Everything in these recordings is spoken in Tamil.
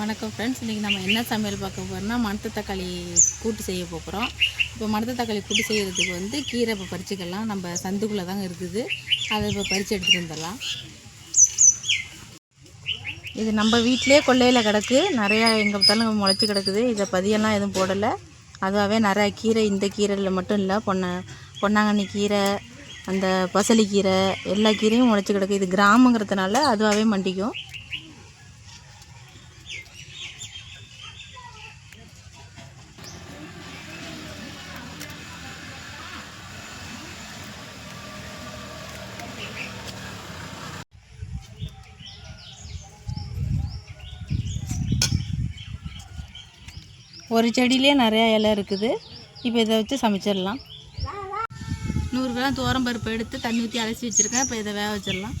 வணக்கம் ஃப்ரெண்ட்ஸ் இன்றைக்கி நம்ம என்ன சமையல் பார்க்க போகிறோம்னா மணத்து தக்காளி கூட்டு செய்ய போகிறோம் இப்போ மணத்து தக்காளி கூட்டு செய்கிறதுக்கு வந்து கீரை இப்போ பறிச்சுக்கலாம். நம்ம சந்துக்குள்ளே தாங்க இருக்குது. அதை இப்போ பறித்து எடுத்துகிட்டு வந்துடலாம். இது நம்ம வீட்டிலே கொல்லையில் கிடக்கு. நிறையா எங்கே பார்த்தாலும் முளைச்சி கிடக்குது. இதை பதியெல்லாம் எதுவும் போடலை. அதுவாகவே நிறையா கீரை இந்த கீரையில் மட்டும் இல்லை. பொன்ன பொன்னாங்கண்ணி கீரை அந்த பசலி கீரை எல்லா கீரையும் முளைச்சி கிடக்கு. இது கிராமங்கிறதுனால அதுவாகவே மண்டிக்கும். ஒரு செடியிலே நிறையா இலை இருக்குது. இப்போ இதை வச்சு சமைச்சிடலாம். நூறு கிராம் துவரம் பருப்பு எடுத்து தண்ணி ஊற்றி அலசி வச்சுருக்கேன். இப்போ இதை வேக வச்சிடலாம்.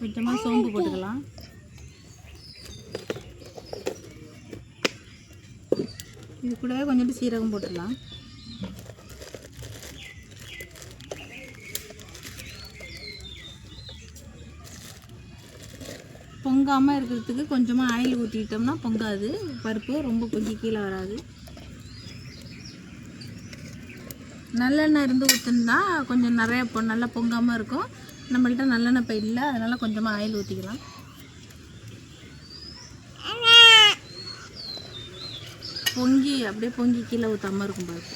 கொஞ்சமாக சோம்பு போட்டுக்கலாம். இது கூடவே கொஞ்சோண்டு சீரகம் போட்டுடலாம். பொங்காமல் இருக்கிறதுக்கு கொஞ்சமாக ஆயில் ஊற்றிக்கிட்டோம்னா பொங்காது. பருப்பு ரொம்ப கொஞ்சம் கீழே வராது. நல்லெண்ணெய் இருந்து ஊற்றுனா கொஞ்சம் நிறைய பொ நல்லா பொங்காமல் இருக்கும். நம்மள்கிட்ட நல்லெண்ணெய் இப்போ இல்லை அதனால் கொஞ்சமாக ஆயில் ஊற்றிக்கலாம் பொங்கி அப்படியே பொங்கி கீழே ஊற்றாம இருக்கும் பாருங்க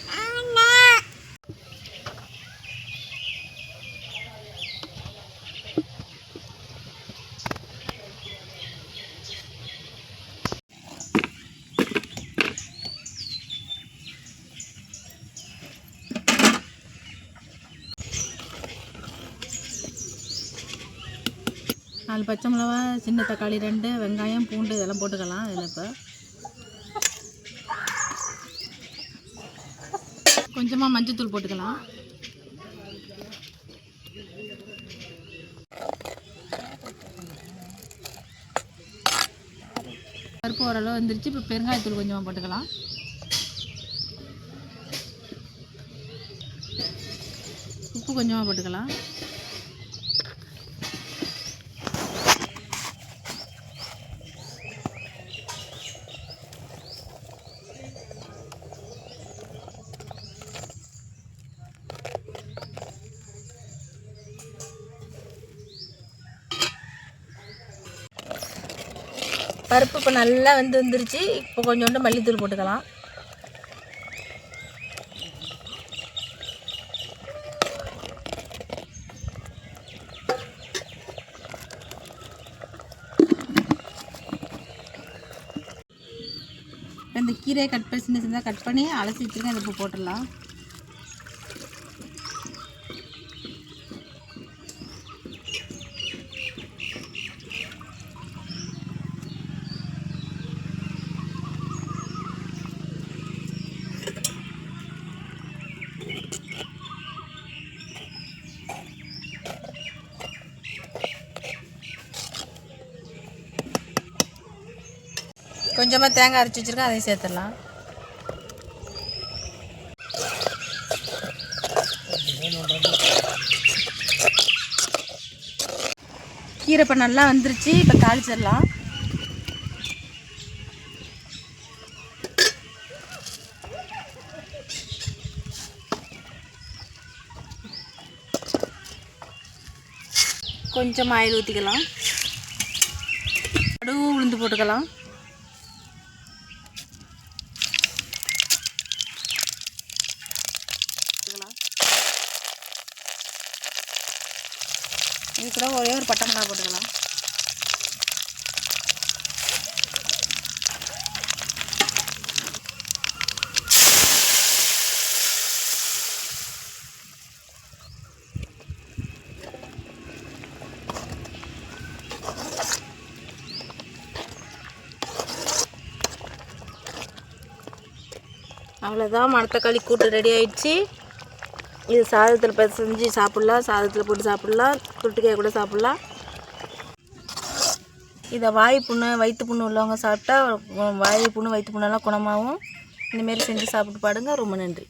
நாலு பச்சை மிளகா சின்ன தக்காளி ரெண்டு வெங்காயம் பூண்டு இதெல்லாம் போட்டுக்கலாம் இதில் இப்போ. கொஞ்சமாக மஞ்சத்தூள் போட்டுக்கலாம். பருப்பு ஓரளவு வந்துருச்சு. இப்போ பெருங்காயத்தூள் கொஞ்சமாக போட்டுக்கலாம். உப்பு கொஞ்சமாக போட்டுக்கலாம். பருப்பு இப்போ நல்லா வந்து வந்துருச்சு. இப்போ கொஞ்சோண்டு மல்லித்தூள் போட்டுக்கலாம். இந்த கீரையை கட் பண்ணி சின்ன சின்னதாக கட் பண்ணி அலசி வச்சுருக்கேன். அதை இப்போ போட்டுடலாம். கொஞ்சமாக தேங்காய் அரைச்சி வச்சுருக்கேன் அதையும் சேர்த்துடலாம். கீரை இப்போ நல்லா வந்துருச்சு இப்போ தாளிச்சிடலாம். கொஞ்சம் ஆயில் ஊற்றிக்கலாம் கடுகு உளுந்து போட்டுக்கலாம். இது கூட ஒரே ஒரு பட்டை மிளகா போட்டுக்கலாம். அவ்வளோதான் மணத்தக்காளி கூட்டு ரெடி ஆயிடுச்சு. இது சாதத்தில் செஞ்சு சாப்பிட்லாம். சாதத்தில் போட்டு சாப்பிட்லாம். தொட்டுக்காய் கூட சாப்பிட்லாம். இதை வாய் புண்ணு வயிற்று புண்ணு உள்ளவங்க சாப்பிட்டா வாய் புண்ணு வயிற்று புண்ணெல்லாம் குணமாகும். இந்தமாரி செஞ்சு சாப்பிட்டு பாடுங்க ரொம்ப நன்றி.